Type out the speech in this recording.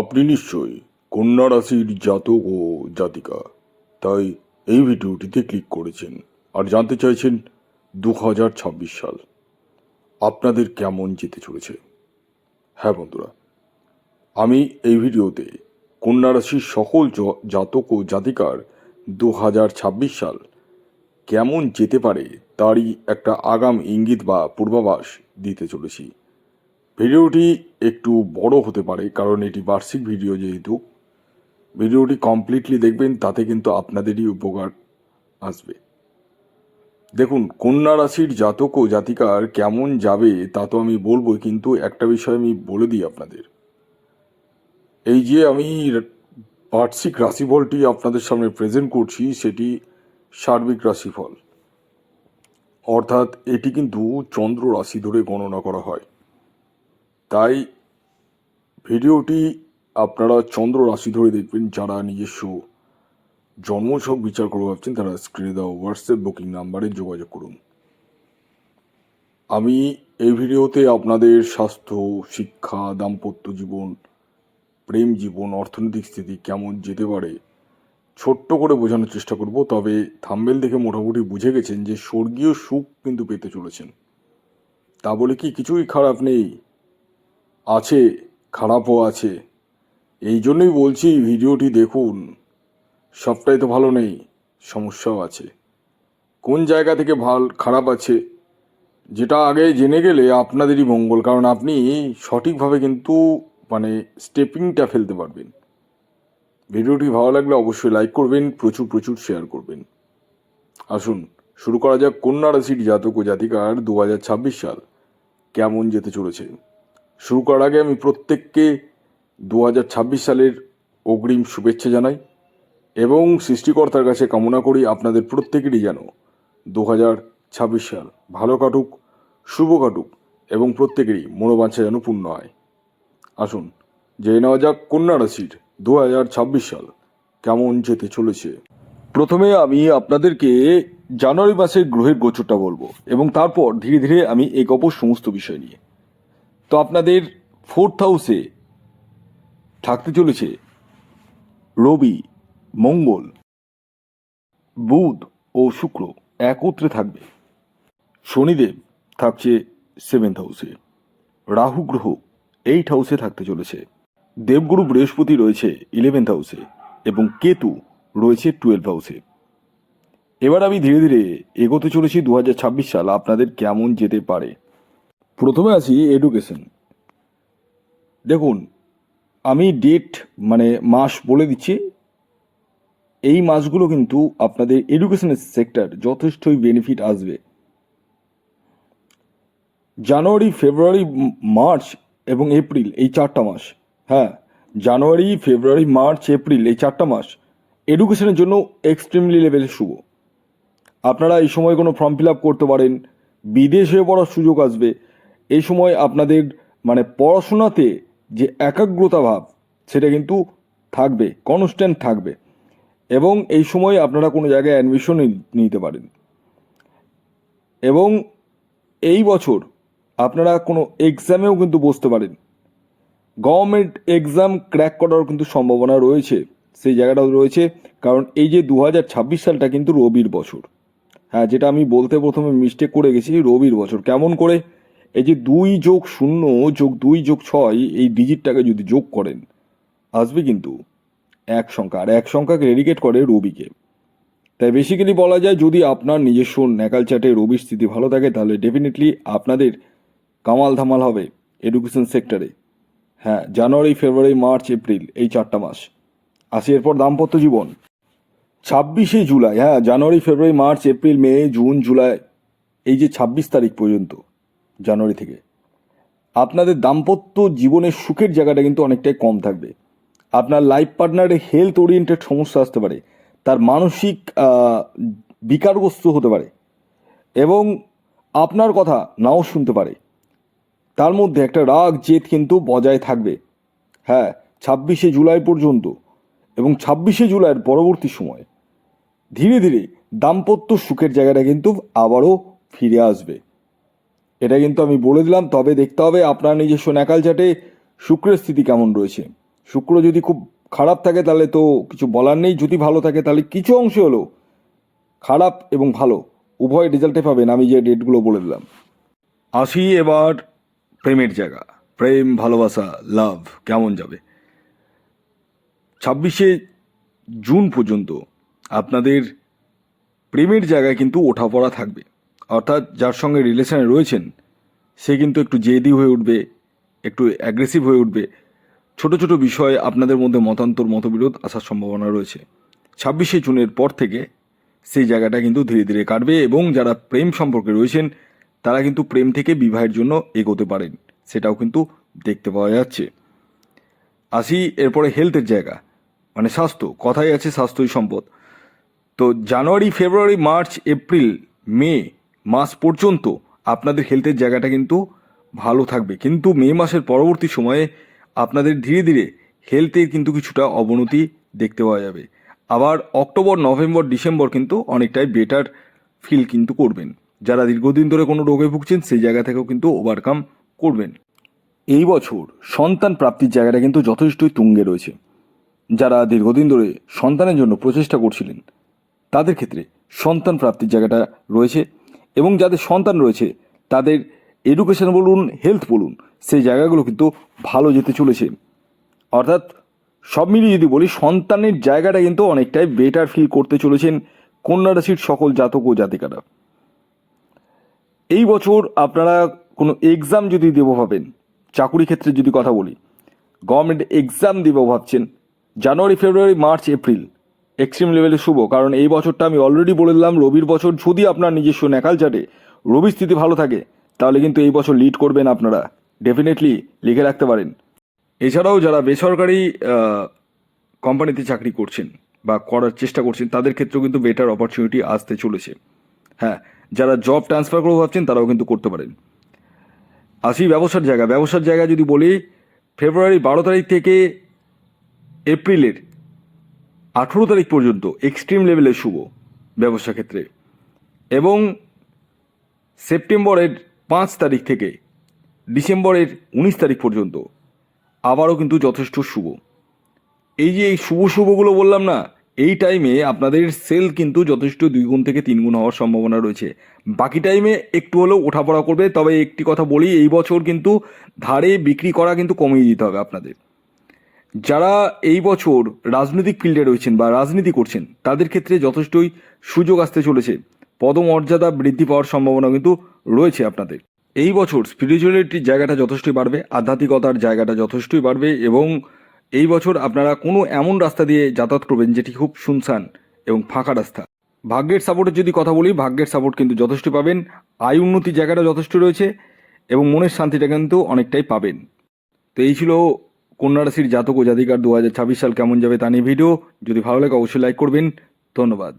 আপনি নিশ্চয়ই কন্যা রাশির জাতক ও জাতিকা। তাই এই ভিডিওটিতে ক্লিক করেছেন আর জানতে চাইছেন দু হাজার ছাব্বিশ সাল। আপনাদের কেমন যেতে চলেছে? হ্যাঁ বন্ধুরা, আমি এই ভিডিওতে কন্যা রাশির সকল জাতক ও জাতিকার দু হাজার ছাব্বিশ সাল কেমন যেতে পারে তারই একটা আগাম ইঙ্গিত বা পূর্বাভাস দিতে চলেছি। ভিডিওটি একটু বড় হতে পারে, কারণ এটি বার্ষিক ভিডিও যেহেতু। ভিডিওটি কমপ্লিটলি দেখবেন, তাতে কিন্তু আপনাদেরই উপকার আসবে। দেখুন, কন্যা রাশির জাতক ও জাতিকার কেমন যাবে, তা তো আমি বলব, কিন্তু একটা বিষয় আমি বলে দিই আপনাদের। এই যে আমি বার্ষিক রাশিফলটি আপনাদের সামনে প্রেজেন্ট করছি, সেটি সার্বিক রাশিফল। অর্থাৎ এটি কিন্তু চন্দ্র রাশি ধরে গণনা করা হয়। তাই ভিডিওটি আপনারা চন্দ্র রাশি ধরে দেখবেন যারা নিজস্ব জন্মছক বিচার করে ভাবছেন, তারা স্ক্রিনে দেওয়া হোয়াটসঅ্যাপ বুকিং নাম্বারে যোগাযোগ করুন। আমি এই ভিডিওতে আপনাদের স্বাস্থ্য, শিক্ষা, দাম্পত্য জীবন, প্রেম জীবন, অর্থনৈতিক স্থিতি কেমন যেতে পারে ছোট্ট করে বোঝানোর চেষ্টা করব, তবে থাম্বেল দেখে মোটামুটি বুঝে গেছেন যে স্বর্গীয় সুখ কিন্তু পেতে চলেছেন। তা বলে কি কিছুই খারাপ নেই? আছে, খারাপও আছে। এই জন্যই বলছি ভিডিওটি দেখুন। সবটাই তো ভালো নেই, সমস্যাও আছে। কোন জায়গা থেকে ভালো, খারাপ আছে, যেটা আগে জেনে গেলে আপনাদেরই মঙ্গল, কারণ আপনি সঠিকভাবে কিন্তু মানে স্টেপিংটা ফেলতে পারবেন। ভিডিওটি ভালো লাগলে অবশ্যই লাইক করবেন, প্রচুর প্রচুর শেয়ার করবেন। আসুন, শুরু করা যাক কন্যা রাশির জাতক ও জাতিকার দু হাজার ছাব্বিশ সাল। কেমন যেতে চলেছে? শুরু করার আগে আমি প্রত্যেককে দু হাজার ছাব্বিশ সালের অগ্রিম শুভেচ্ছা জানাই এবং সৃষ্টিকর্তার কাছে কামনা করি আপনাদের প্রত্যেকেরই যেন দু হাজার ছাব্বিশ সাল ভালো কাটুক, শুভ কাটুক এবং প্রত্যেকেরই মনোবাঞ্ছা যেন পূর্ণ হয়। আসুন, জেনে নেওয়া যাক কন্যা রাশির দু হাজার ছাব্বিশ সাল কেমন যেতে চলেছে। প্রথমে আমি আপনাদেরকে জানুয়ারি মাসের গ্রহের গোচরটা বলব এবং তারপর ধীরে ধীরে আমি এক অপর সমস্ত বিষয় নিয়ে। তো আপনাদের ফোর্থ হাউসে থাকতে চলেছে রবি, মঙ্গল, বুধ ও শুক্র একত্রে থাকবে। শনিদেব থাকছে সেভেন্থ হাউসে রাহু গ্রহ এইট হাউসে থাকতে চলেছে। দেবগুরু বৃহস্পতি রয়েছে ইলেভেন্থ হাউসে এবং কেতু রয়েছে টুয়েলভ হাউসে এবার আমি ধীরে ধীরে এগোতে চলেছি দু হাজার ছাব্বিশ সাল। আপনাদের কেমন যেতে পারে? প্রথমে আসি এডুকেশন দেখুন, আমি ডেট মানে মাস বলে দিচ্ছি। এই মাসগুলো কিন্তু আপনাদের এডুকেশনের সেক্টর যথেষ্টই বেনিফিট আসবে। জানুয়ারি, ফেব্রুয়ারি মার্চ এবং এপ্রিল, এই চারটা মাস। হ্যাঁ জানুয়ারি, ফেব্রুয়ারি, মার্চ, এপ্রিল, এই চারটা মাস এডুকেশনের জন্য এক্সট্রিমলি লেভেলে শুভ। আপনারা এই সময় কোনো ফর্ম ফিল আপ করতে পারেন। বিদেশে পড়ার সুযোগ আসবে। এই সময় আপনাদের মানে পড়াশোনাতে যে একাগ্রতা ভাব, সেটা কিন্তু থাকবে কনস্ট্যান্ট থাকবে। এবং এই সময় আপনারা কোনো জায়গায় অ্যাডমিশন নিতে পারেন। এবং এই বছর আপনারা কোনো এক্সামেও কিন্তু বসতে পারেন। গভর্নমেন্ট এক্সাম ক্র্যাক করার কিন্তু সম্ভাবনা রয়েছে, সেই জায়গাটাও রয়েছে। কারণ এই যে দু হাজার ছাব্বিশ সালটা কিন্তু রবির বছর। হ্যাঁ যেটা আমি বলতে প্রথমে মিস্টেক করে গেছি, রবির বছর। কেমন করে? এই যে দুই যোগ শূন্য, যোগ দুই, যোগ ছয়, এই ডিজিটটাকে যদি যোগ করেন, আসবে কিন্তু এক সংখ্যা। আর এক সংখ্যাকে রেডিকেট করে রবিকে। তাই বেসিক্যালি বলা যায়, যদি আপনার নিজস্ব ন্যাকাল চ্যাটে রবির স্থিতি ভালো থাকে, তাহলে ডেফিনেটলি আপনাদের কামাল ধামাল হবে এডুকেশন সেক্টরে হ্যাঁ জানুয়ারি, ফেব্রুয়ারি, মার্চ, এপ্রিল, এই চারটা মাস। আসি এরপর দাম্পত্য জীবন। ছাব্বিশে জুলাই হ্যাঁ জানুয়ারি, ফেব্রুয়ারি, মার্চ, এপ্রিল, মে, জুন, জুলাই, এই যে ছাব্বিশ তারিখ পর্যন্ত। জানুয়ারি থেকে। আপনাদের দাম্পত্য জীবনের সুখের জায়গাটা কিন্তু অনেকটাই কম থাকবে। আপনার লাইফ পার্টনারের হেলথ ওরিয়েন্টেড সমস্যা আসতে পারে। তার মানসিক বিকারগ্রস্ত হতে পারে। এবং আপনার কথা নাও শুনতে পারে। তার মধ্যে একটা রাগ, জেদ কিন্তু বজায় থাকবে। হ্যাঁ ছাব্বিশে জুলাই পর্যন্ত এবং ছাব্বিশে জুলাইয়ের পরবর্তী সময়। ধীরে ধীরে দাম্পত্য সুখের জায়গাটা কিন্তু আবারও ফিরে আসবে। এটা কিন্তু আমি বলে দিলাম, তবে দেখতে হবে আপনার নিজস্ব ন্যাকাল চাটে শুক্রের স্থিতি কেমন রয়েছে। শুক্র যদি খুব খারাপ থাকে তাহলে তো কিছু বলার নেই, যদি ভালো থাকে তাহলে কিছু অংশ হলো খারাপ এবং ভালো, উভয় রেজাল্টে পাবেন, আমি যে ডেটগুলো বলে দিলাম। আসি এবার প্রেমের জায়গা। প্রেম, ভালোবাসা, লাভ, কেমন যাবে? ছাব্বিশে জুন পর্যন্ত আপনাদের প্রেমের জায়গায় কিন্তু ওঠাপড়া থাকবে। অর্থাৎ যার সঙ্গে রিলেশনে রয়েছেন, সে কিন্তু একটু জেদি হয়ে উঠবে, একটু অ্যাগ্রেসিভ হয়ে উঠবে। ছোট ছোট বিষয়ে আপনাদের মধ্যে মতান্তর, মতবিরোধ আসার সম্ভাবনা রয়েছে। ছাব্বিশে জুনের পর থেকে সেই জায়গাটা কিন্তু ধীরে ধীরে কাটবে এবং যারা প্রেম সম্পর্কে রয়েছেন, তারা কিন্তু প্রেম থেকে বিবাহের জন্য এগোতে পারেন, সেটাও কিন্তু দেখতে পাওয়া যাচ্ছে। আসি এরপরে হেলথের জায়গা মানে স্বাস্থ্য, কথাই আছে স্বাস্থ্যই সম্পদ। তো জানুয়ারি, ফেব্রুয়ারি, মার্চ, এপ্রিল, মে মাস পর্যন্ত আপনাদের হেলথের জায়গাটা কিন্তু ভালো থাকবে। কিন্তু মে মাসের পরবর্তী সময়ে আপনাদের ধীরে ধীরে হেলথের কিন্তু কিছুটা অবনতি দেখতে পাওয়া যাবে। আবার অক্টোবর, নভেম্বর, ডিসেম্বর কিন্তু অনেকটাই বেটার ফিল কিন্তু করবেন। যারা দীর্ঘদিন ধরে কোনো রোগে ভুগছেন, সেই জায়গা থেকেও কিন্তু ওভারকাম করবেন। এই বছর সন্তান প্রাপ্তির জায়গাটা কিন্তু যথেষ্টই তুঙ্গে রয়েছে। যারা দীর্ঘদিন ধরে সন্তানের জন্য প্রচেষ্টা করছিলেন, তাদের ক্ষেত্রে সন্তান প্রাপ্তির জায়গাটা রয়েছে। এবং যাদের সন্তান রয়েছে, তাদের এডুকেশন বলুন হেলথ বলুন, সেই জায়গাগুলো কিন্তু ভালো যেতে চলেছে। অর্থাৎ সব মিলিয়ে যদি বলি, সন্তানের জায়গাটা কিন্তু অনেকটাই বেটার ফিল করতে চলেছেন কন্যা রাশির সকল জাতক ও জাতিকারা। এই বছর আপনারা কোনো এক্সাম যদি দেব ভাবেন, চাকুরি ক্ষেত্রে যদি কথা বলি গভর্নমেন্ট এক্সাম দেব ভাবছেন, জানুয়ারি, ফেব্রুয়ারি, মার্চ, এপ্রিল এক্সট্রিম লেভেলে শুভ। কারণ এই বছরটা আমি অলরেডি বলে দিলাম, রবির বছর যদি আপনার নিজস্ব ন্যাকাল চাটে, রবির স্থিতি ভালো থাকে, তাহলে কিন্তু এই বছর লিড করবেন আপনারা। ডেফিনেটলি লিখে রাখতে পারেন। এছাড়াও যারা বেসরকারি কোম্পানিতে চাকরি করছেন বা করার চেষ্টা করছেন, তাদের ক্ষেত্রেও কিন্তু বেটার অপরচুনিটি আসতে চলেছে। হ্যাঁ যারা জব ট্রান্সফার করে ভাবছেন, তারাও কিন্তু করতে পারেন। আসি ব্যবসার জায়গা। ব্যবসার জায়গা যদি বলি ফেব্রুয়ারি বারো তারিখ থেকে এপ্রিলের আঠেরো তারিখ পর্যন্ত এক্সট্রিম লেভেলে শুভ ব্যবসা ক্ষেত্রে। এবং সেপ্টেম্বরের পাঁচ তারিখ থেকে ডিসেম্বরের উনিশ তারিখ পর্যন্ত আবারও কিন্তু যথেষ্ট শুভ। এই যে এই শুভ শুভগুলো বললাম না, এই টাইমে আপনাদের সেল কিন্তু যথেষ্ট দুই গুণ থেকে তিন গুণ হওয়ার সম্ভাবনা রয়েছে। বাকি টাইমে একটু হলেও ওঠাপড়া করবে, তবে একটি কথা বলি, এই বছর কিন্তু ধারে বিক্রি করা কিন্তু কমিয়ে দিতে হবে আপনাদের। যারা এই বছর রাজনৈতিক ফিল্ডে রয়েছেন বা রাজনীতি করছেন, তাদের ক্ষেত্রে যথেষ্টই সুযোগ আসতে চলেছে। পদমর্যাদা বৃদ্ধি পাওয়ার সম্ভাবনা কিন্তু রয়েছে আপনাদের। এই বছর স্পিরিচুয়ালিটির জায়গাটা যথেষ্টই বাড়বে, আধ্যাত্মিকতার জায়গাটা যথেষ্টই বাড়বে এবং এই বছর আপনারা কোনো এমন রাস্তা দিয়ে যাতায়াত করবেন যেটি খুব শুনশান এবং ফাঁকা রাস্তা। ভাগ্যের সাপোর্টের যদি কথা বলি, ভাগ্যের সাপোর্ট কিন্তু যথেষ্ট পাবেন, আয় উন্নতির জায়গাটা যথেষ্ট রয়েছে এবং মনের শান্তিটা কিন্তু অনেকটাই পাবেন। তো এই ছিল কন্যা রাশির জাতক ও জাতিকার দু হাজার ছাব্বিশ সাল কেমন যাবে তা নিয়ে ভিডিও। যদি ভালো লাগে, অবশ্যই লাইক করবেন। ধন্যবাদ।